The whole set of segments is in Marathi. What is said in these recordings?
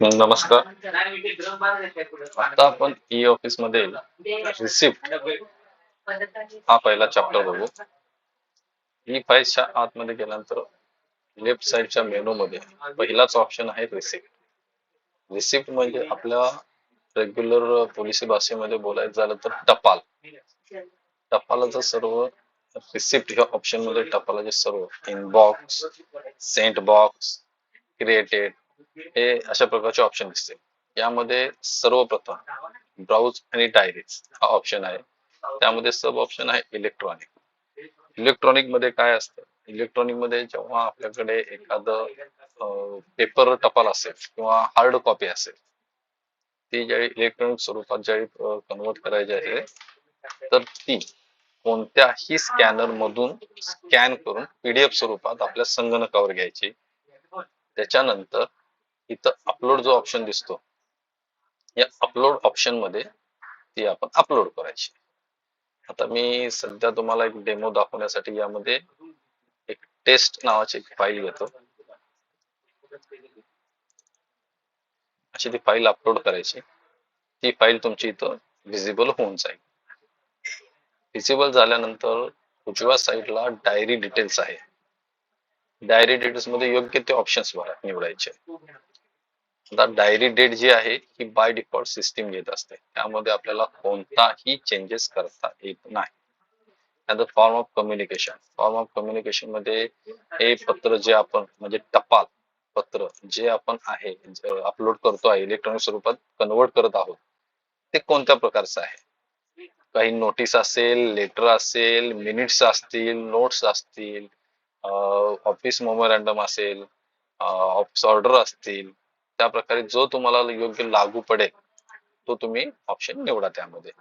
नमस्कार. आता आपण e ई ऑफिसमध्ये रिसिप्ट हा पहिला चॅप्टर बघू. E ई फाईलच्या आतमध्ये गेल्यानंतर लेफ्ट साइडच्या मेनू मध्ये पहिलाच ऑप्शन आहे रिसिप्ट रिसिप्ट म्हणजे आपल्या रेग्युलर पोलिसी भाषेमध्ये बोलायचं झालं तर टपाल. टपालाचं सर्व रिसिप्ट ह्या ऑप्शनमध्ये टपालाचे सर्व इनबॉक्स सेंट बॉक्स क्रिएटेड हे अशा प्रकारचे ऑप्शन दिसते यामध्ये सर्वप्रथम ब्राउज आणि डायरीज हा ऑप्शन आहे. त्यामध्ये सब ऑप्शन आहे इलेक्ट्रॉनिक इलेक्ट्रॉनिकमध्ये काय असतं? इलेक्ट्रॉनिकमध्ये जेव्हा आपल्याकडे एखादं पेपर टपाल असेल किंवा हार्ड कॉपी असेल ती ज्यावेळी इलेक्ट्रॉनिक स्वरूपात ज्यावेळी कन्वर्ट करायची आहे तर ती कोणत्याही स्कॅनर मधून स्कॅन करून पीडीएफ स्वरूपात आपल्या संगणकावर घ्यायची. त्याच्यानंतर इथं अपलोड जो ऑप्शन दिसतो या अपलोड ऑप्शनमध्ये ती आपण अपलोड करायची. आता मी सध्या तुम्हाला एक डेमो दाखवण्यासाठी यामध्ये एक टेस्ट नावाची एक फाईल घेतो. अशी ती फाईल अपलोड करायची. ती फाईल तुमची इथं व्हिजिबल होऊन जाईल. व्हिजिबल झाल्यानंतर उजव्या साईडला डायरी डिटेल्स आहे. डायरी डिटेल्समध्ये योग्य ते ऑप्शन्स निवडायचे. आता डायरी डेट जी आहे ही बाय डिफॉल्ट सिस्टीम घेत असते. त्यामध्ये आपल्याला कोणताही चेंजेस करता येत नाही. त्यानंतर form of communication form of कम्युनिकेशनमध्ये हे पत्र जे आपण म्हणजे टपाल पत्र जे आपण आहे अपलोड करतो आहे इलेक्ट्रॉनिक स्वरूपात कन्वर्ट करत आहोत ते कोणत्या प्रकारचं आहे? काही नोटीस असेल लेटर असेल मिनिट्स असतील नोट्स असतील ऑफिस मोमेरँडम असेल ऑफिस ऑर्डर असतील त्या प्रकारे जो तुम्हाला योग्य लागू पडेल तो तुम्ही ऑप्शन निवडा त्यामध्ये.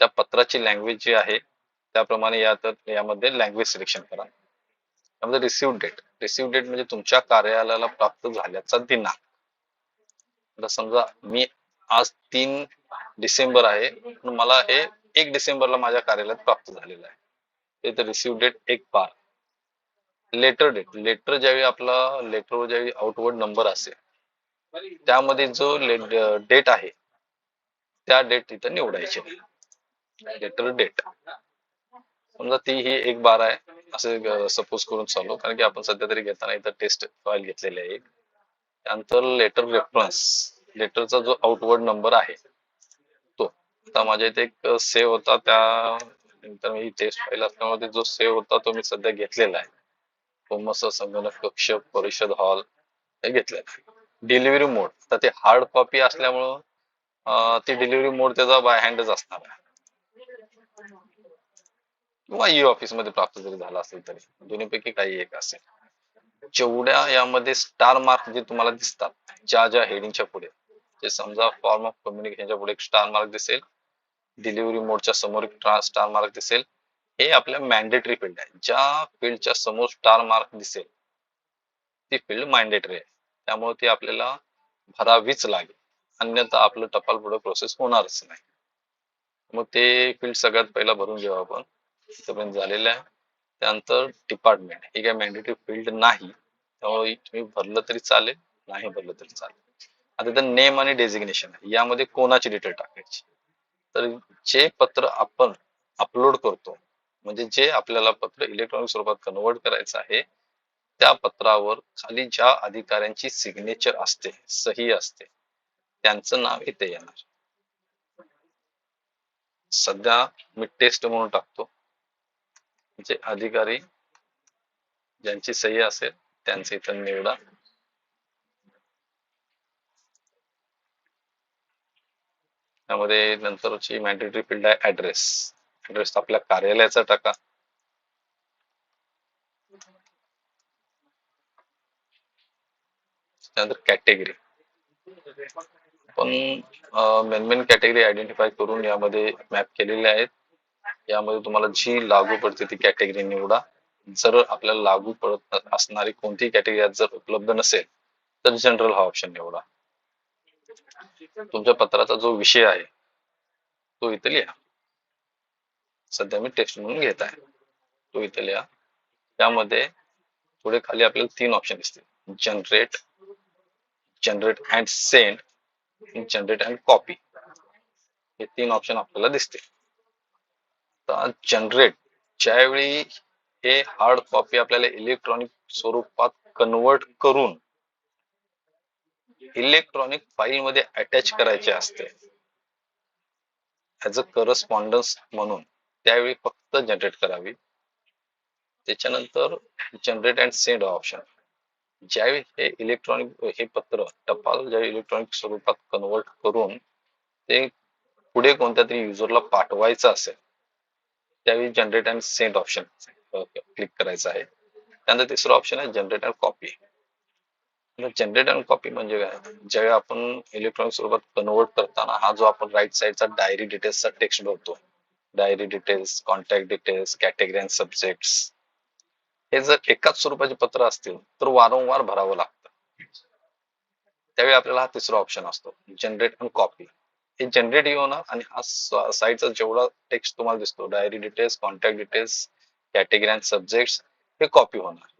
त्या पत्राची लँग्वेज जी आहे त्याप्रमाणे या तर यामध्ये लँग्वेज सिलेक्शन करा. त्यामध्ये रिसिव्ह डेट रिसिव्ह डेट म्हणजे तुमच्या कार्यालयाला प्राप्त झाल्याचा दिनांक. आता समजा मी आज तीन डिसेंबर आहे पण मला हे एक डिसेंबरला माझ्या कार्यालयात प्राप्त झालेलं आहे. ते रिसिव्ह डेट एक बार. लेटर डेट लेटर ज्यावेळी आपला लेटरवर ज्यावेळी आउटवर्ड नंबर असेल त्यामध्ये जो डेट आहे त्या डेट तिथं निवडायचे. लेटर डेट समजा ती ही एक बार आहे असे सपोज करून चालू कारण की आपण सध्या तरी घेताना इथं टेस्ट फाईल घेतलेली आहे त्यानंतर लेटर रेफरन्स लेटरचा जो आउटवर्ड नंबर आहे आता माझ्या इथे एक सेव होता. त्या नंतर मी टेस्ट फाईल असल्यामध्ये जो सेव होता तो मी सध्या घेतलेला आहे. कोमस संगणक कक्ष परिषद हॉल हे घेतलेलं आहे. डिलिव्हरी मोड तर ते हार्ड कॉपी असल्यामुळं ते डिलिव्हरी मोड त्याचा बाय हँडच असणार आहे. किंवा e ई ऑफिसमध्ये प्राप्त जरी झाला असेल तरी. दोन्हीपैकी काही एक असेल. जेवढ्या यामध्ये स्टार मार्क जे तुम्हाला दिसतात ज्या ज्या हेडिंगच्या पुढे. जे समजा फॉर्म ऑफ कम्युनिकेशनच्या पुढे एक स्टार मार्क दिसेल डिलिव्हरी मोडच्या समोर स्टार मार्क दिसेल. हे आपल्या मॅन्डेटरी फील्ड आहे. ज्या फील्डच्या समोर स्टार मार्क दिसेल ती फील्ड मॅन्डेटरी आहे. त्यामुळे ती आपल्याला भरावीच लागेल. अन्यथा आपलं टपाल पुढे प्रोसेस होणारच नाही. मग ते फील्ड सगळ्यात पहिला भरून घेऊ आपण. इथपर्यंत झालेलं आहे. त्यानंतर डिपार्टमेंट ही काय मॅन्डेटरी फील्ड नाही. त्यामुळे तुम्ही भरलं तरी चालेल नाही भरलं तरी चालेल. आता नेम आणि डेजिग्नेशन आहे. यामध्ये कोणाची डिटेल टाकायची? तर जे पत्र आपण अपलोड करतो म्हणजे जे आपल्याला पत्र इलेक्ट्रॉनिक स्वरूपात कन्वर्ट करायचं आहे त्या पत्रावर खाली ज्या अधिकाऱ्यांची सिग्नेचर असते सही असते त्यांचं नाव इथे येणार. सध्या मी टेस्ट म्हणून टाकतो. जे अधिकारी ज्यांची सही असेल त्यांचे इथं निवडा. त्यामध्ये नंतरची मॅन्डेटरी फील्ड आहे ऍड्रेस ऍड्रेस आपल्या कार्यालयाचा टाका. त्यानंतर कॅटेगरी पण मेन मेन कॅटेगरी आयडेंटिफाय करून यामध्ये मॅप केलेले आहेत. यामध्ये तुम्हाला जी लागू पडते ती कॅटेगरी निवडा. जर आपल्याला लागू पडत असणारी कोणतीही कॅटेगरी जर उपलब्ध नसेल तर जनरल हा ऑप्शन निवडा. तुमच्या पत्राचा जो विषय आहे तो इथे लिहा सध्या मी टेक्स्ट म्हणून घेत आहे. तो इथे लिहा त्यामध्ये पुढे खाली आपल्याला तीन ऑप्शन दिसतील. Generate generate and send generate and copy हे तीन ऑप्शन आपल्याला दिसतील. तर जनरेट ज्यावेळी हे हार्ड कॉपी आपल्याला इलेक्ट्रॉनिक स्वरूपात कन्वर्ट करून इलेक्ट्रॉनिक फाईल मध्ये अटॅच करायचे असते. ऍज अ करस्पॉन्डन्स म्हणून त्यावेळी फक्त जनरेट करावी. त्याच्यानंतर जनरेट अँड सेंड ऑप्शन ज्यावेळी हे इलेक्ट्रॉनिक हे पत्र टपाल ज्यावेळी इलेक्ट्रॉनिक स्वरूपात कन्वर्ट करून ते पुढे कोणत्या तरी युजरला पाठवायचं असेल त्यावेळी generate and send option click करायचं आहे. त्यानंतर तिसरं ऑप्शन आहे generate and copy generate and copy म्हणजे काय? ज्यावेळी आपण इलेक्ट्रॉनिक स्वरूपात कन्वर्ट करताना हा जो आपण राईट साईडचा डायरी डिटेल्सचा टेक्स्ट भरतो. Diary details contact details category and subjects हे जर एकाच स्वरूपाचे पत्र असतील तर वारंवार भरावं लागतं. त्यावेळी आपल्याला हा तिसरा ऑप्शन असतो जनरेट अँड कॉपी हे जनरेट होणार आणि हा साईडचा जेवढा टेक्स्ट तुम्हाला दिसतो diary details contact details category and subject हे कॉपी होणार.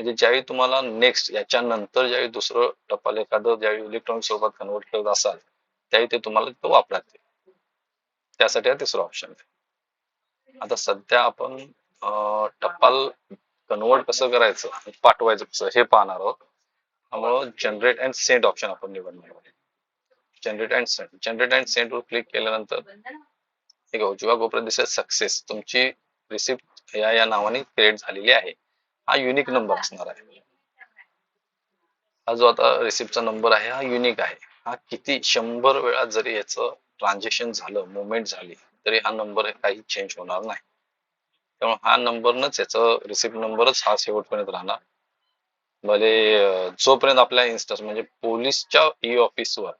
म्हणजे ज्यावेळी तुम्हाला नेक्स्ट याच्यानंतर ज्यावेळी दुसरं टपाल एखादं ज्यावेळी इलेक्ट्रॉनिक स्वरूपात कन्वर्ट करत असाल त्यावेळी ते तुम्हाला तो वापरात येईल. त्यासाठी हा तिसरा ऑप्शन आहे. आता सध्या आपण टपाल कन्वर्ट कसं करायचं पाठवायचं कसं हे पाहणार आहोत. त्यामुळं जनरेट अँड सेंड ऑप्शन आपण निवडणार आहोत. Generate and send generate and send वर क्लिक केल्यानंतर एक उजव्या कोपऱ्यात दिसेल सक्सेस तुमची रिसिप्ट या या नावाने क्रिएट झालेली आहे. हा युनिक नंबर असणार आहे. हा जो आता रिसिप्टचा नंबर आहे हा युनिक आहे. हा किती शंभर वेळा जरी याचं ट्रान्झॅक्शन झालं मुवमेंट झाली तरी हा नंबर काही चेंज होणार नाही. त्यामुळे हा नंबरनच याचं रिसिप्ट नंबरच हा शेवटपर्यंत राहणार. भले जोपर्यंत आपल्या इन्स्टन्स म्हणजे पोलीसच्या ई ऑफिसवर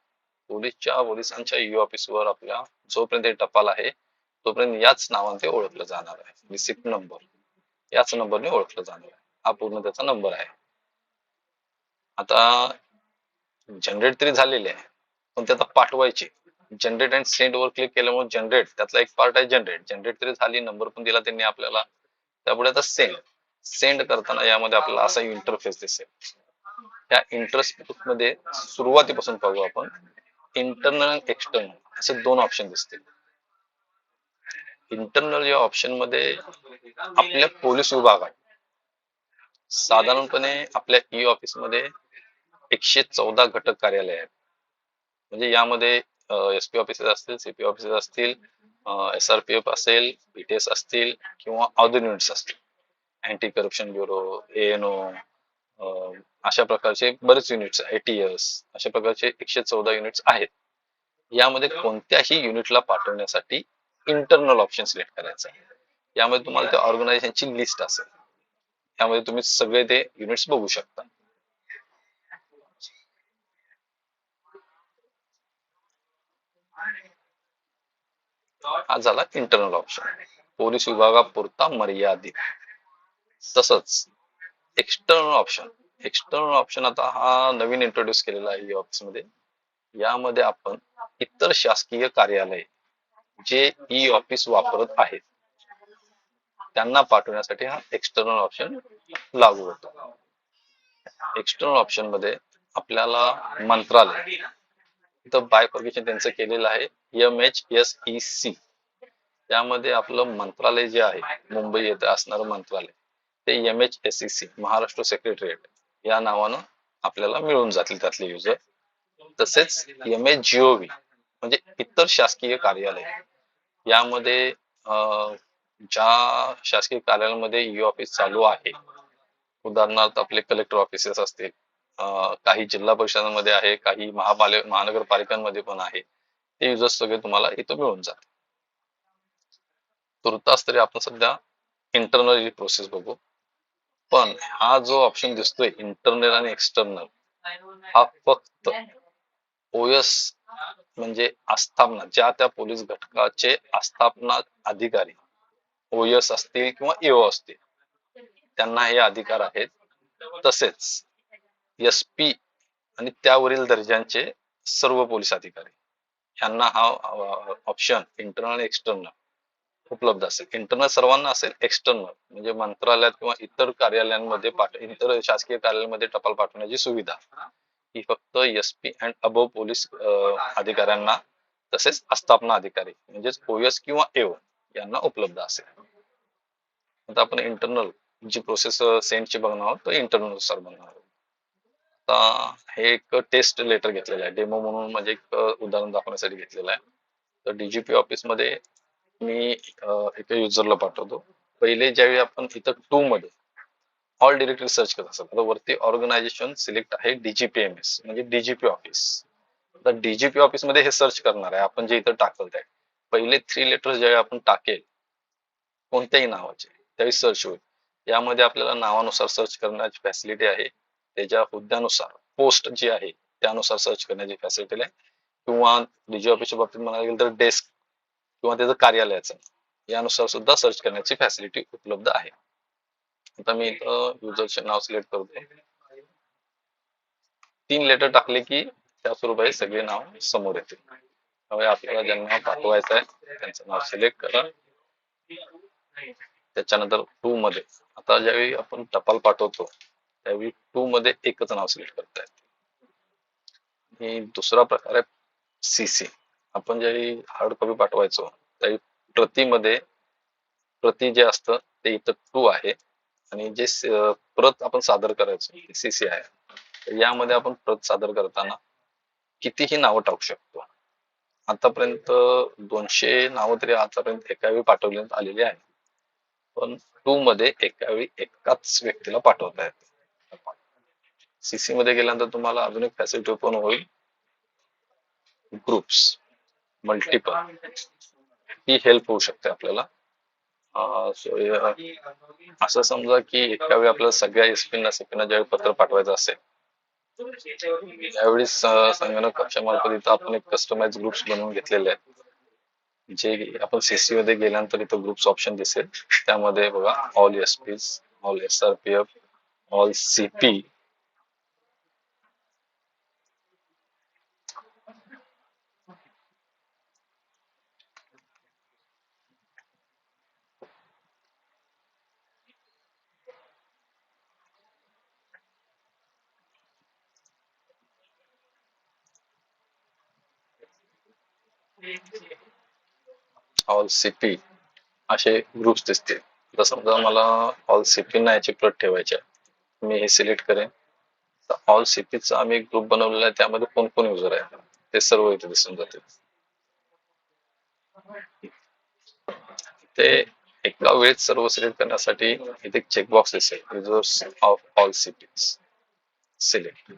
पोलीसच्या पोलिसांच्या ई ऑफिसवर आपल्या जोपर्यंत हे टपाल आहे तोपर्यंत याच नावाने ते ओळखलं जाणार आहे. रिसिप्ट नंबर याच नंबरने ओळखलं जाणार आहे. हा पूर्ण त्याचा नंबर आहे. आता जनरेट तरी झालेले आहे पण ते आता पाठवायचे. जनरेट अँड सेंड वर क्लिक केल्यामुळे जनरेट त्यातला एक पार्ट आहे जनरेट जनरेट तरी झाली नंबर पण दिला त्यांनी आपल्याला. त्यापुढे आता सेंड सेंड करताना यामध्ये आपल्याला असा इंटरफेस दिसेल. त्या इंटरफेस मध्ये सुरुवातीपासून पाहू आपण. इंटरनल एक्सटर्नल असे दोन ऑप्शन दिसतील. इंटरनल या ऑप्शनमध्ये आपल्या पोलीस विभागात साधारणपणे आपल्या e ई ऑफिसमध्ये एकशे चौदा घटक कार्यालय आहेत. म्हणजे यामध्ये एस पी ऑफिसेस असतील सीपी ऑफिसेस असतील एस आर पी एफ असेल बीटीएस असतील किंवा अदर युनिट्स असतील. अँटी करप्शन ब्युरो एएनओ अशा प्रकारचे बरेच युनिट्स एटीएस अशा प्रकारचे एकशे चौदा युनिट्स आहेत. यामध्ये कोणत्याही युनिटला पाठवण्यासाठी इंटरनल ऑप्शन सिलेक्ट करायचं यामध्ये तुम्हाला त्या ऑर्गनायझेशनची लिस्ट असेल. त्यामध्ये तुम्ही सगळे ते युनिट्स बघू शकता. हा झाला इंटरनल ऑप्शन पोलीस विभागापुरता मर्यादित. तसंच एक्सटर्नल ऑप्शन एक्सटर्नल ऑप्शन आता हा नवीन इंट्रोड्यूस केलेला आहे ऑफिसमध्ये. यामध्ये आपण इतर शासकीय कार्यालय जे ई ऑफिस वापरत आहेत. त्यांना पाठवण्यासाठी हा एक्सटर्नल ऑप्शन लागू होतो. एक्सटर्नल ऑप्शनमध्ये आपल्याला मंत्रालय इथं बायफर्गेशन त्यांचं केलेलं आहे M H S E C त्यामध्ये आपलं मंत्रालय जे आहे मुंबई येथे असणारं मंत्रालय ते M H S E C Maharashtra secretariat या नावानं आपल्याला मिळून जातील त्यातले युजर तसेच एम एच जीओव्ही म्हणजे इतर शासकीय कार्यालय. यामध्ये ज्या शासकीय कार्यालयामध्ये ई ऑफिस चालू आहे उदाहरणार्थ आपले कलेक्टर ऑफिसेस असतील काही जिल्हा परिषदांमध्ये आहे काही महापाल महानगरपालिकांमध्ये पण आहे ते युजर्स सगळे तुम्हाला इथं मिळून जाते तुर्तास तरी आपण सध्या इंटरनल प्रोसेस बघू. पण हा जो ऑप्शन दिसतोय इंटरनल आणि एक्सटर्नल हा फक्त ओएस म्हणजे आस्थापना ज्या त्या पोलीस घटकाचे आस्थापना अधिकारी ओएस असतील किंवा एओ असतील त्यांना हे अधिकार आहेत. तसेच एस पी आणि त्यावरील दर्जांचे सर्व पोलीस अधिकारी यांना हा ऑप्शन इंटरनल एक्सटर्नल उपलब्ध असेल. इंटरनल सर्वांना असेल एक्सटर्नल म्हणजे मंत्रालयात किंवा इतर कार्यालयांमध्ये पाठ इतर शासकीय कार्यालयांमध्ये टपाल पाठवण्याची सुविधा. ही फक्त एस पी अँड अबो पोलीस अधिकाऱ्यांना तसेच आस्थापना अधिकारी म्हणजेच ओएस किंवा एओ यांना उपलब्ध असेल. आता आपण इंटरनल जी प्रोसेस सेंटची बघणार आहोत तो इंटरनलनुसार बघणार आहोत. आता हे एक टेस्ट लेटर घेतलेलं आहे. डेमो म्हणून म्हणजे एक उदाहरण दाखवण्यासाठी घेतलेलं आहे. तर डीजीपी ऑफिसमध्ये मी एका युजरला पाठवतो. पहिले ज्यावेळी आपण इथं टू मध्ये ऑल डिरेक्टरी सर्च करत असाल आता वरती ऑर्गनायझेशन सिलेक्ट आहे डीजीपीएमएस म्हणजे डीजीपी ऑफिस आता डीजीपी ऑफिसमध्ये हे सर्च करणार आहे. आपण जे इथं टाकल ते पहिले थ्री लेटर्स ज्यावेळी आपण टाकेल कोणत्याही नावाचे त्यावेळी सर्च होईल. यामध्ये आपल्याला नावानुसार सर्च करण्याची फॅसिलिटी आहे. त्याच्या हुद्द्यानुसार पोस्ट जी आहे त्यानुसार सर्च करण्याची फॅसिलिटी आहे. किंवा डीजी ऑफिसच्या बाबतीत म्हणायला गेलं तर डेस्क किंवा त्याचं कार्यालयाचं यानुसार सुद्धा सर्च करण्याची फॅसिलिटी उपलब्ध आहे. आता मी इथं युजरचे नाव सिलेक्ट करतो तीन लेटर टाकले की त्या स्वरूपाचे सगळे नाव समोर येते त्यामुळे आपल्याला ज्यांना पाठवायचं आहे त्यांचं नाव सिलेक्ट करा. त्याच्यानंतर टू मध्ये आता ज्यावेळी आपण टपाल पाठवतो त्यावेळी टू मध्ये एकच नाव सिलेक्ट करता येते आणि दुसरा प्रकार आहे सीसी आपण ज्यावेळी हार्ड कॉपी पाठवायचो त्यावेळी प्रतीमध्ये प्रती जे असतं ते इथं टू आहे. आणि जे प्रत आपण सादर करायचो सीसी आहे यामध्ये आपण प्रत सादर करताना कितीही नावं टाकू शकतो. आतापर्यंत दोनशे नावं तरी आतापर्यंत एका वेळी पाठवण्यात आलेली आहे पण टू मध्ये एकावेळी एकाच व्यक्तीला पाठवता येते सीसी मध्ये गेल्यानंतर तुम्हाला अजून एक फॅसिलिटी ओपन होईल. ग्रुप्स मल्टिपल ही हेल्प होऊ शकते आपल्याला. असं समजा की एका वेळी आपल्याला सगळ्या एसपींना सीपीना ज्यावेळी पत्र पाठवायचं असेल त्यावेळी संगणक कक्षामार्फत इथं आपण एक कस्टमाइज ग्रुप्स बनवून घेतलेले आहेत. जे आपण सीसी मध्ये गेल्यानंतर इथं ग्रुप्स ऑप्शन दिसेल. त्यामध्ये बघा all S P all S R P F all CP all CP असे ग्रुप्स दिसतील. तर समजा मला ऑल सीपी ना याची प्रत ठेवायची आहे. मी हे सिलेक्ट करेन. तर ऑल सीपीचा आम्ही एक ग्रुप बनवलेला आहे. त्यामध्ये कोण कोण युजर आहे? ते सर्व इथे दिसून जाते ते एका वेळेत सर्व सिलेक्ट करण्यासाठी इथे चेकबॉक्स दिसेल. Users of all cities select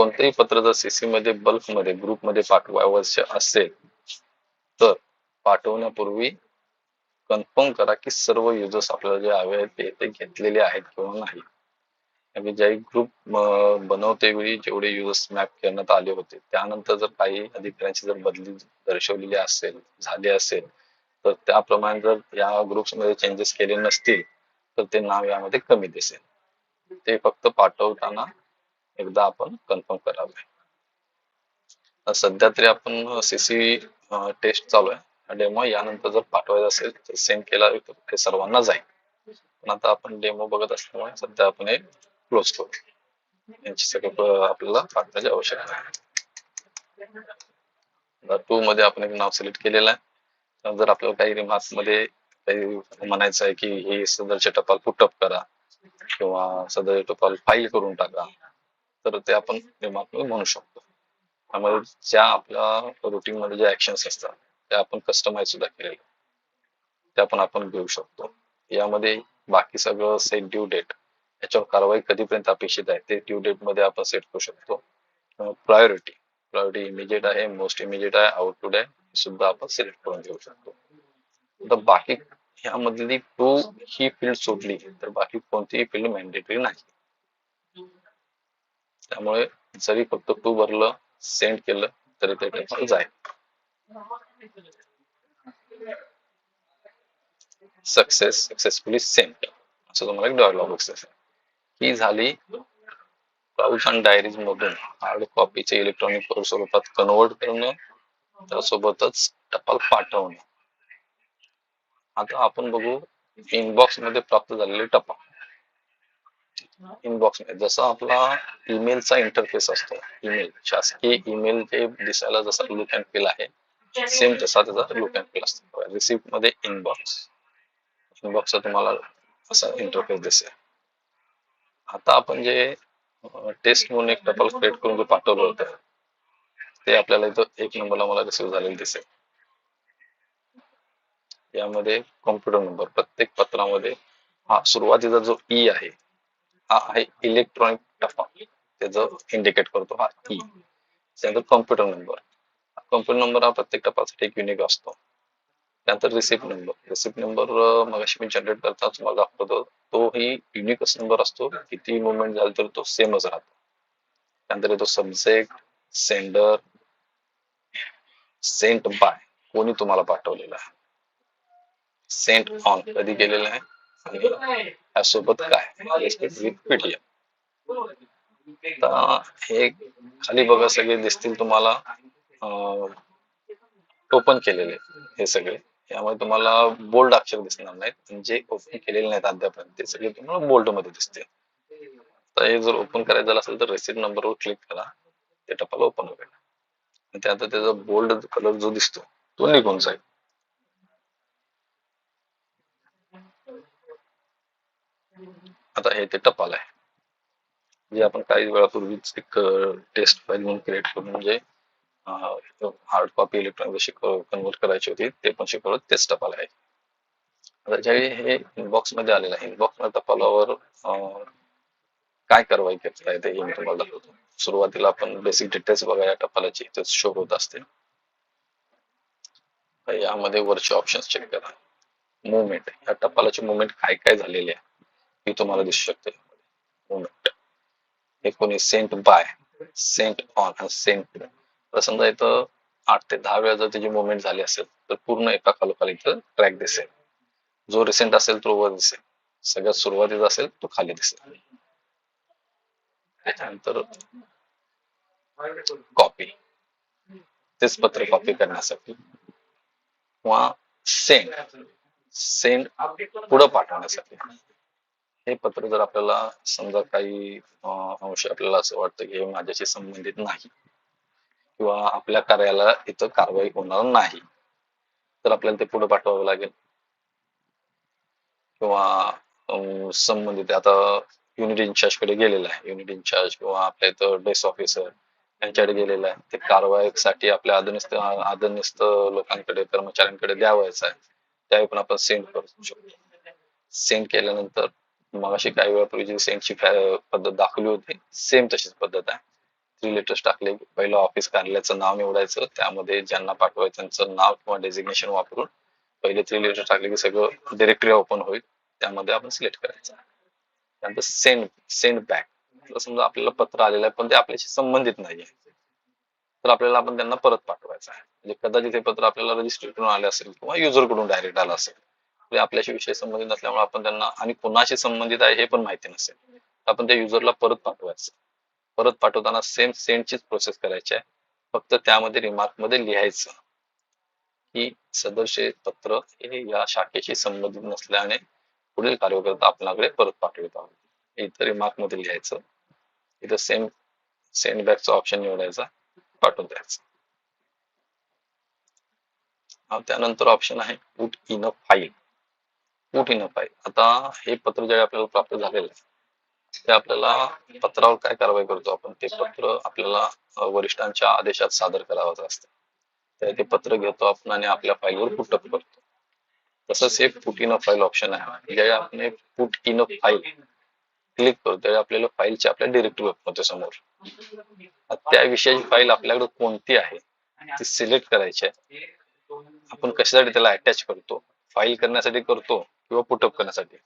कोणतेही पत्र जर सीसी मध्ये बल्कमध्ये ग्रुपमध्ये पाठवावश्य असेल तर पाठवण्यापूर्वी कन्फर्म करा की सर्व युजर्स आपल्याला जे हवे आहेत ते ते घेतलेले आहेत किंवा नाही. आणि ज्याही ग्रुप बनवते वेळी जेवढे युजर्स मॅप करण्यात आले होते त्यानंतर जर काही अधिकाऱ्यांची जर बदली दर्शवलेली असेल झाली असेल तर त्याप्रमाणे जर या ग्रुप्समध्ये चेंजेस केले नसतील तर ते नाव यामध्ये कमी दिसेल. ते फक्त पाठवताना एकदा आपण कन्फर्म करावे. सध्या तरी आपण सीसी टेस्ट चालू आहे. डेमो यानंतर जर पाठवायचा असेल तर सेंड केला तर ते सर्वांना जाईल. पण आता आपण डेमो बघत असल्यामुळे सध्या आपण हे क्लोज करू. यांची सगळं आपल्याला पाठवण्याची आवश्यकता आहे. टू मध्ये आपण एक नाव सिलेक्ट केलेलं आहे. जर आपल्याला काही रिमार्क्समध्ये काही म्हणायचं आहे की हे सदरचे टपाल पुटअप करा किंवा सदर टपाल फाईल करून टाका तर ते आपण रिमार्क म्हणू शकतो. त्यामुळे ज्या आपल्या रुटीन मध्ये जे ऍक्शन्स असतात ते आपण कस्टमाइज सुद्धा केलेले त्या पण आपण घेऊ शकतो. यामध्ये बाकी सगळं सेट ड्यू डेट याच्यावर कारवाई कधीपर्यंत अपेक्षित आहे ते ड्यू डेटमध्ये आपण सेट करू शकतो. प्रायोरिटी प्रायोरिटी इमिजिएट आहे मोस्ट इमिजिएट आहे आउट टू डे सुद्धा आपण सिलेक्ट करून घेऊ शकतो. तर बाकी ह्यामधली टू ही फील्ड सोडली तर बाकी कोणतीही फील्ड मॅन्डेटरी नाही. त्यामुळे जरी फक्त टू भरलं सेंड केलं तरी ते टेबल जाईल. सक्सेस सक्सेसफुली सेंट असं तुम्हाला एक डायलॉग बॉक्स असेल ही झाली क्लाउड अँड डायरीज मधून. हार्ड कॉपीचे इलेक्ट्रॉनिक स्वरूपात कन्वर्ट करणं त्यासोबतच टपाल पाठवणे. आता आपण बघू इनबॉक्समध्ये प्राप्त झालेले टपाल. इनबॉक्समध्ये. जसा आपला ईमेलचा इंटरफेस असतो ईमेल शासकीय ईमेल जे दिसायला जसा लुक अँड फील आहे सेम तसा त्याचा लुक अँड फील असतो रिसिप्टमध्ये इनबॉक्स इनबॉक्सचा तुम्हाला असा इंटरफेस दिसेल. आता आपण जे टेस्ट म्हणून एक टपाल क्रिएट करून जे पाठवलं होतं ते आपल्याला इथं एक नंबरला मला रिसिव्ह झालेलं दिसेल. यामध्ये कॉम्प्युटर नंबर प्रत्येक पत्रामध्ये हा सुरुवातीचा जो ई आहे हा आहे इलेक्ट्रॉनिक टप्पा. त्याचं इंडिकेट करतो हा ई त्यानंतर कॉम्प्युटर नंबर कॉम्प्युटर नंबर हा प्रत्येक टप्प्यासाठी एक युनिक असतो. त्यानंतर रिसिप्ट नंबर रिसिप्ट नंबर मगाशी मी जनरेट करता तुम्हाला दाखवतो. तोही युनिकच नंबर असतो. किती मुवमेंट झाली तर तो सेमच राहतो. त्यानंतर येतो सब्जेक्ट सेंडर सेंट बाय कोणी तुम्हाला पाठवलेला आहे? सेंट ऑन कधी केलेला आहे? आणि काय? पीडीएफ हे खाली बघा सगळे दिसतील तुम्हाला. ओपन केलेले हे सगळे. यामुळे तुम्हाला बोल्ड अक्षर दिसणार नाहीत. जे ओपन केलेले नाहीत अद्यापर्यंत ते सगळे तुम्हाला बोल्डमध्ये दिसतील. तर हे जर ओपन करायचं झालं असेल तर रिसिप्ट नंबरवर क्लिक करा. ते टपाल ओपन होईल. आणि त्यानंतर त्याचा बोल्ड कलर जो दिसतो तो निघून जाईल. आता हे ते टपाल आहे. जे आपण काही वेळापूर्वीच एक टेस्ट फाईल म्हणून क्रिएट करून म्हणजे हार्ड कॉपी इलेक्ट्रॉनिक कशी कन्वर्ट करायची होती ते पण शिकवलं तेच टपाल आहे. आता ज्यावेळी हे इनबॉक्समध्ये आलेलं आहे इनबॉक्समध्ये टपालावर काय कारवाई करता येते हे मी तुम्हाला दाखवतो. सुरुवातीला आपण बेसिक डिटेल्स बघा या टपालाची इथे शो होत असते. यामध्ये वरचे ऑप्शन चेक करा. मुवमेंट या टपालाची मुवमेंट काय काय झालेली आहे? ही तुम्हाला दिसू शकते. हो मुवमेंट हे कोणी सेंट बाय सेंट ऑन आणि सेंट. तर समजा इथं आठ ते दहा वेळा जर त्याची मुवमेंट झाली असेल तर पूर्ण एका खालोखाली इथं ट्रॅक दिसेल. जो रिसेंट असेल तो वर दिसेल. सगळ्यात सुरुवातीचा असेल तो खाली दिसेल. त्याच्यानंतर कॉपी तेच पत्र कॉपी करण्यासाठी किंवा सेंड सेंड पुढं पाठवण्यासाठी. हे पत्र जर आपल्याला समजा काही अंश आपल्याला असं वाटतं की हे माझ्याशी संबंधित नाही किंवा आपल्या कार्याला इथं कारवाई होणार नाही तर आपल्याला ते पुढे पाठवावं लागेल. किंवा संबंधित आता युनिट इन्चार्जकडे गेलेला आहे. युनिट इन्चार्ज किंवा आपल्या इथं डेस्क ऑफिसर यांच्याकडे गेलेला आहे. ते कारवाईसाठी आपल्या आदनिस्त आदनिस्त लोकांकडे कर्मचाऱ्यांकडे द्यावायचं आहे. त्यावेळी पण आपण सेंड करू शकतो. सेंड केल्यानंतर मग अशी काही वेळापूर्वी जी सेंडची पद्धत दाखवली होती. सेम तशीच पद्धत आहे. थ्री लेटर्स टाकले. पहिलं ऑफिस कार्यालयाचं नाव निवडायचं. त्यामध्ये ज्यांना पाठवायचं त्यांचं नाव किंवा डेझिग्नेशन वापरून पहिले थ्री लेटर्स टाकले की सगळं डिरेक्टरी ओपन होईल. त्यामध्ये आपण सिलेक्ट करायचं त्यानंतर सेंड सेंड बॅक समजा आपल्याला पत्र आलेलं आहे पण ते आपल्याशी संबंधित नाहीये. तर आपल्याला आपण त्यांना परत पाठवायचं आहे. म्हणजे कदाचित हे पत्र आपल्याला रजिस्टर करून आले असेल किंवा युजरकडून डायरेक्ट आलं असेल. आपल्याशी विषय संबंधित नसल्यामुळे आपण त्यांना आणि कोणाशी संबंधित आहे हे पण माहिती नसेल. आपण त्या युजरला परत पाठवायचं. परत पाठवताना सेम सेंडचीच प्रोसेस करायची आहे. फक्त त्यामध्ये रिमार्कमध्ये लिहायचं. की सदस्य पत्र हे या शाखेशी संबंधित नसल्याने पुढील कार्यकर्ता आपल्याकडे परत पाठवित आहोत. इथं रिमार्कमध्ये लिहायचं. इथं सेम सेंड बॅकचा ऑप्शन निवडायचा. पाठवून द्यायचं. त्यानंतर ऑप्शन आहे put in a file put in file आता हे पत्र ज्या आपल्याला प्राप्त झालेलं आहे ते आपल्याला पत्रावर काय कारवाई करतो आपण ते पत्र आपल्याला वरिष्ठांच्या आदेशात सादर करावं असतं. तर ते पत्र घेतो आपण आणि आपल्या फाईलवर पुटअप करतो. तसंच हे put in a file option आहे. ज्यावेळी आपण put in a file click करतो. त्यावेळी आपल्याला फाईलची आपल्या डिरेक्टरी होते समोर. त्या विषयाची फाईल आपल्याकडे कोणती आहे ती सिलेक्ट करायची आहे. आपण कशासाठी त्याला अटॅच करतो? फाईल करण्यासाठी करतो? किंवा पुटअप करण्यासाठी.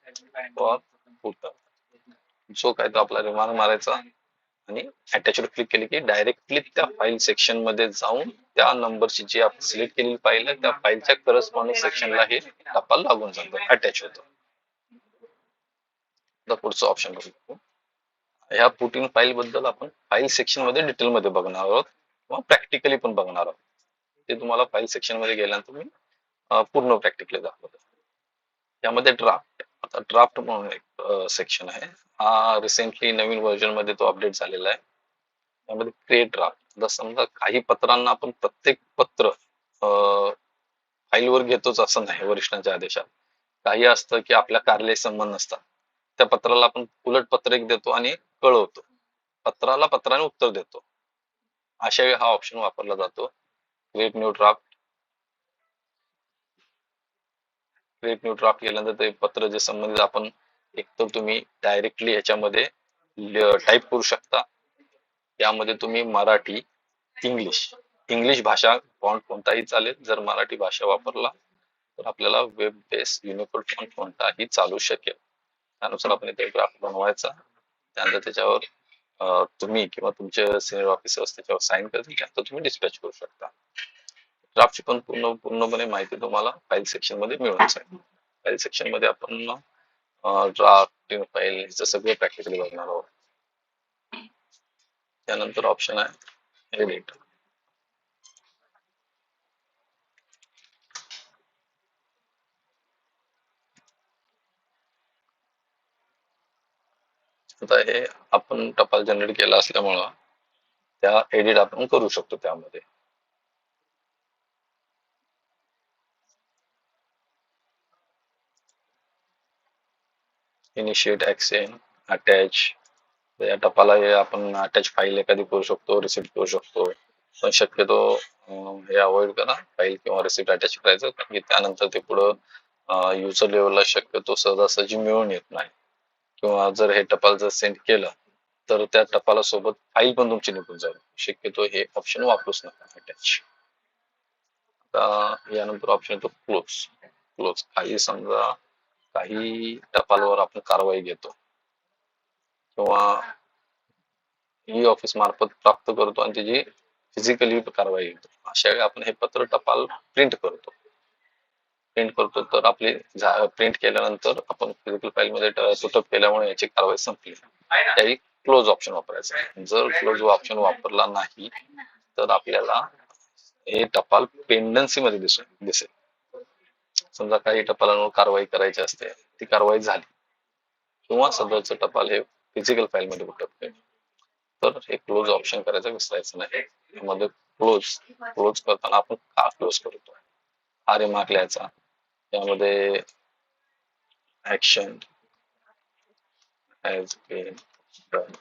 जो काय तो आपला रिमार्क मारायचा आणि अटॅचवर क्लिक केली की डायरेक्टली त्या फाईल सेक्शनमध्ये जाऊन त्या नंबरची जी आपण सिलेक्ट केलेली फाईल आहे त्या फाईलच्या करस्पॉन्डिंग सेक्शनला हे टपाल लागून जातो अटॅच होतो. पुढचं ऑप्शन बघू. ह्या पुटिंग फाईल बद्दल आपण फाईल सेक्शनमध्ये डिटेल मध्ये बघणार आहोत किंवा प्रॅक्टिकली पण बघणार आहोत. ते तुम्हाला फाईल सेक्शनमध्ये गेल्यानंतर मी पूर्ण प्रॅक्टिकली दाखवतो. यामध्ये ड्राफ्ट आता ड्राफ्ट म्हणून एक सेक्शन आहे. हा रिसेंटली नवीन व्हर्जनमध्ये तो अपडेट झालेला आहे. यामध्ये क्रिएट ड्राफ्ट जर समजा काही पत्रांना आपण प्रत्येक पत्र फाईलवर घेतोच असं नाही वरिष्ठांच्या आदेशात. काही असतं की आपल्या कार्यालय संबंध नसतात. त्या पत्राला आपण उलट पत्र एक देतो आणि कळवतो. पत्राला पत्राने उत्तर देतो. अशा वेळी हा ऑप्शन वापरला जातो. Create new draft create new draft केल्यानंतर ते पत्र जे संबंधित आपण एक तर तुम्ही डायरेक्टली ह्याच्यामध्ये टाईप करू शकता. त्यामध्ये तुम्ही मराठी इंग्लिश इंग्लिश भाषा फॉन्ट कोणताही चालेल. जर मराठी भाषा वापरला तर आपल्याला वेब बेस युनिकोड फॉन्ट कोणताही चालू शकेल. त्यानुसार आपण इथे ग्राफ बनवायचा. त्यानंतर त्याच्यावर तुम्ही किंवा तुमचे सिनियर ऑफिसर्स त्याच्यावर साईन करतील. त्यानंतर तुम्ही डिस्पॅच करू शकता. ड्राफ्टची पण पूर्ण पूर्णपणे माहिती तुम्हाला फाईल सेक्शनमध्ये मिळून जाईल फाईल सेक्शनमध्ये आपण ड्राफ्ट फाईल ह्याचं सगळं प्रॅक्टिकली बघणार आहोत. त्यानंतर ऑप्शन आहे एडिट आता हे आपण टपाल जनरेट केला असल्यामुळं त्या एडिट आपण करू शकतो त्यामध्ये. इनिशिएट ऍक्सेन अटॅच या टपाला हे आपण अटॅच फाईल एखादी करू शकतो रिसिप्ट करू शकतो. पण शक्यतो हे अवॉइड करा. फाईल किंवा रिसिप्ट अटॅच करायचं कारण की त्यानंतर ते पुढं युजर लेवलला शक्यतो सहजासहजी मिळून येत नाही. किंवा जर हे टपाल जर सेंड केलं तर त्या टपाला सोबत फाईल पण तुमची निघून जाईल. शक्यतो हे ऑप्शन वापरूच नका अटॅच आता यानंतर ऑप्शन येतो क्लोज क्लोज काही समजा काही टपालवर आपण कारवाई घेतो. किंवा ई ऑफिस मार्फत प्राप्त करतो आणि त्याची फिजिकली कारवाई घेतो. अशा वेळी आपण हे पत्र टपाल प्रिंट करतो. प्रिंट करतो तर आपली प्रिंट केल्यानंतर आपण फिजिकल फाईल मध्ये तुटप केल्यामुळे याची कारवाई संपली. त्यावेळी क्लोज ऑप्शन वापरायचा जर क्लोज ऑप्शन वापरला नाही तर आपल्याला हे टपाल पेंडन्सी मध्ये दिसून दिसेल. समजा काही टपालांवर कारवाई करायची असते ती कारवाई झाली. किंवा सदरचं टपाल हे फिजिकल फाईल मध्ये तर हे क्लोज ऑप्शन करायचं विसरायचं नाही. यामध्ये क्लोज क्लोज करताना आपण का क्लोज करतो? हा रिमार्क लिहायचा. यामध्ये action has been done.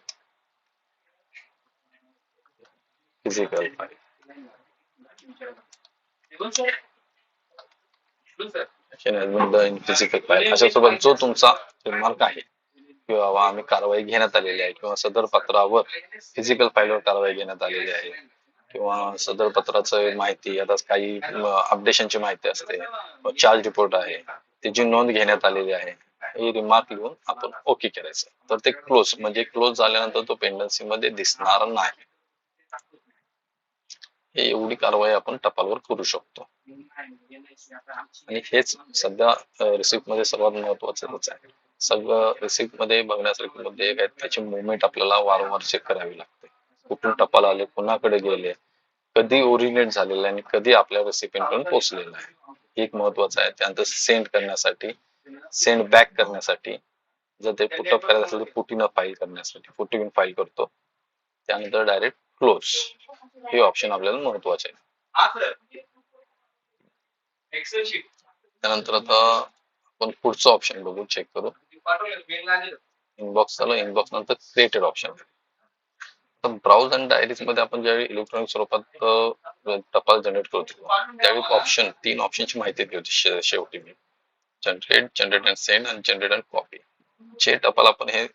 Physical file. Action has अशा सोबत जो तुमचा मार्क आहे किंवा आम्ही कारवाई घेण्यात आलेली आहे किंवा सदर पत्रावर फिजिकल फाईलवर कारवाई घेण्यात आलेली आहे किंवा सदर पत्राचं माहिती आता काही अपडेशनची माहिती असते चार्ज रिपोर्ट आहे त्याची नोंद घेण्यात आलेली आहे हे रिमार्क लिहून आपण ओके करायचं. तर ते क्लोज म्हणजे क्लोज झाल्यानंतर तो पेंडन्सी मध्ये दिसणार नाही. हे एवढी कारवाई आपण टपालवर करू शकतो. आणि हेच सध्या रिसिप्टमध्ये सर्वात महत्वाचं आहे. सगळं रिसिप्टमध्ये बघण्यासारखे मुद्दे एक आहेत. त्याची मुवमेंट आपल्याला वारंवार चेक करावी लागते. कुठून टपाल आले कुणाकडे गेले कधी ओरिजिनेट झालेलं आहे आणि कधी आपल्या रेसिपियंट पोहोचलेलं आहे. एक महत्वाचं आहे. त्यानंतर सेंड करण्यासाठी सेंड बॅक करण्यासाठी जर ते पुटअप करायचं असेल तर पुटीनं फाईल करण्यासाठी. पुटीन फाईल करतो. त्यानंतर डायरेक्ट क्लोज हे ऑप्शन आपल्याला महत्त्वाचे आहे. त्यानंतर आता आपण पुढचं ऑप्शन बघू चेक करू. इनबॉक्स झालं इनबॉक्स नंतर क्रिएटेड ऑप्शन तर ब्राउज अँड डायरीजमध्ये आपण ज्यावेळी इलेक्ट्रॉनिक स्वरूपात टपाल जनरेट करतो त्यावेळी ऑप्शन तीन ऑप्शनची माहिती दिली होती शेवटी मी. जनरेट जनरेट अँड सेंड आणि जनरेट अँड कॉपी जे टपाल आपण हे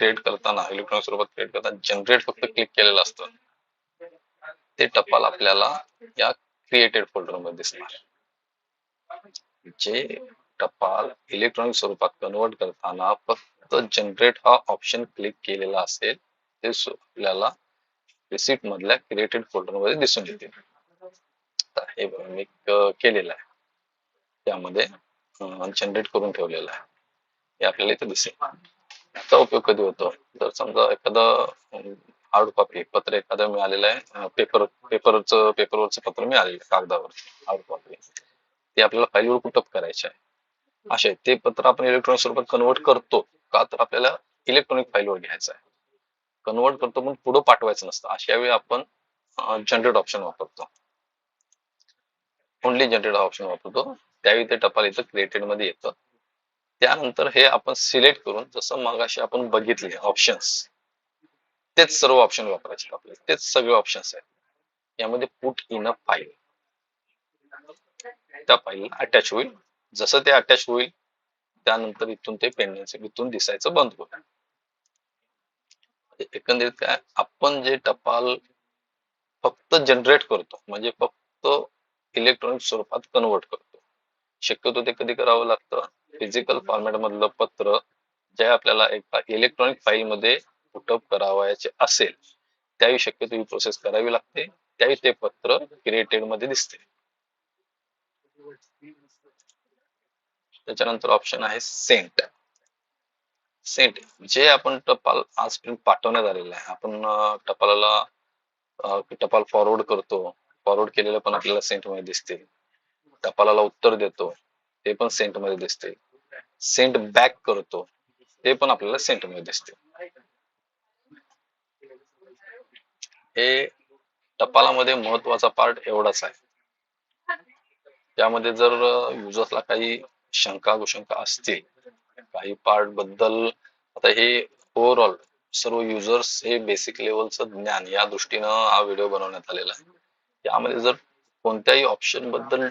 क्रिएट करताना इलेक्ट्रॉनिक स्वरूपात क्रिएट करताना जनरेट फक्त क्लिक केलेलं असतं. ते टपाल आपल्याला या क्रिएटेड फोल्डरमध्ये दिसणार. जे टपाल इलेक्ट्रॉनिक स्वरूपात कन्वर्ट करताना फक्त जनरेट हा ऑप्शन क्लिक केलेला असेल ते आपल्याला रिसिप्ट मधल्या क्रिएटेड फोल्डरमध्ये दिसून येतील हे मी केलेलं आहे. त्यामध्ये जनरेट करून ठेवलेलं आहे. हे आपल्याला इथे दिसेल. याचा उपयोग कधी होतो? जर समजा एखादा हार्ड कॉपी पत्र एखादं मिळालेलं आहे पेपर पेपरच पेपरवरचं पत्र मिळालेलं आहे कागदावर हार्ड कॉपी ते आपल्याला फाईलवर कुटअप करायचे आहे. असे ते पत्र आपण इलेक्ट्रॉनिक स्वरूपात कन्वर्ट करतो का तर आपल्याला इलेक्ट्रॉनिक फाईलवर घ्यायचं आहे. कन्वर्ट करतो पण पुढे पाठवायचं नसतं. अशा वेळी आपण जनरेट ऑप्शन वापरतो. ओनली जनरेट ऑप्शन वापरतो. त्यावेळी ते टपाल इथं क्रिएटेडमध्ये येतं. त्यानंतर हे आपण सिलेक्ट करून जसं मगाशी आपण बघितले ऑप्शन्स तेच सर्व ऑप्शन वापरायचे आपले. तेच सगळे ऑप्शन्स आहेत. यामध्ये पुट इन अ फाईल त्या फाईलला अटॅच होईल. जसं ते अटॅच होईल त्यानंतर इथून ते पेंडन्सी इथून दिसायचं बंद होईल. म्हणजे एकंदरीत काय आपण जे टपाल फक्त जनरेट करतो म्हणजे फक्त इलेक्ट्रॉनिक स्वरूपात कन्वर्ट करतो. शक्यतो ते कधी करावं लागतं? फिजिकल फॉर्मॅट मधलं पत्र जे आपल्याला एका इलेक्ट्रॉनिक फाईल मध्ये पुटअप करावायचे असेल त्याही शक्यतो ही प्रोसेस करावी लागते. त्याही ते पत्र क्रिएटेडमध्ये दिसते. त्याच्यानंतर ऑप्शन आहे सेंट सेंट जे आपण टपाल आजपर्यंत पाठवण्यात आलेलं आहे. आपण टपालाला टपाल फॉरवर्ड करतो. फॉरवर्ड केलेलं पण आपल्याला सेंटमध्ये दिसते. टपालाला उत्तर देतो. ते पण सेंटमध्ये दिसते सेंट बॅक करतो ते पण आपल्याला सेंटमध्ये दिसते हे टपालामध्ये महत्त्वाचा पार्ट एवढाच आहे. त्यामध्ये जर युजर्सला काही शंका कुशंका असतील काही पार्टबद्दल आता हे ओव्हरऑल सर्व युजर्स हे बेसिक लेवलचं ज्ञान या दृष्टीनं हा व्हिडिओ बनवण्यात आलेला आहे. यामध्ये जर कोणत्याही ऑप्शनबद्दल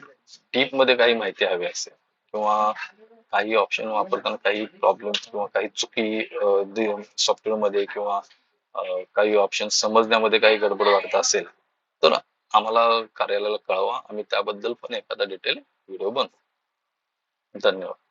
डीपमध्ये काही माहिती हवी असेल किंवा काही ऑप्शन वापरताना काही प्रॉब्लेम किंवा काही चुकी सॉफ्टवेअरमध्ये किंवा काही ऑप्शन समजण्यामध्ये काही गडबड वाटत असेल तर आम्हाला कार्यालयाला कळवा. आम्ही त्याबद्दल पण एखादा डिटेल व्हिडिओ बनवू. धन्यवाद.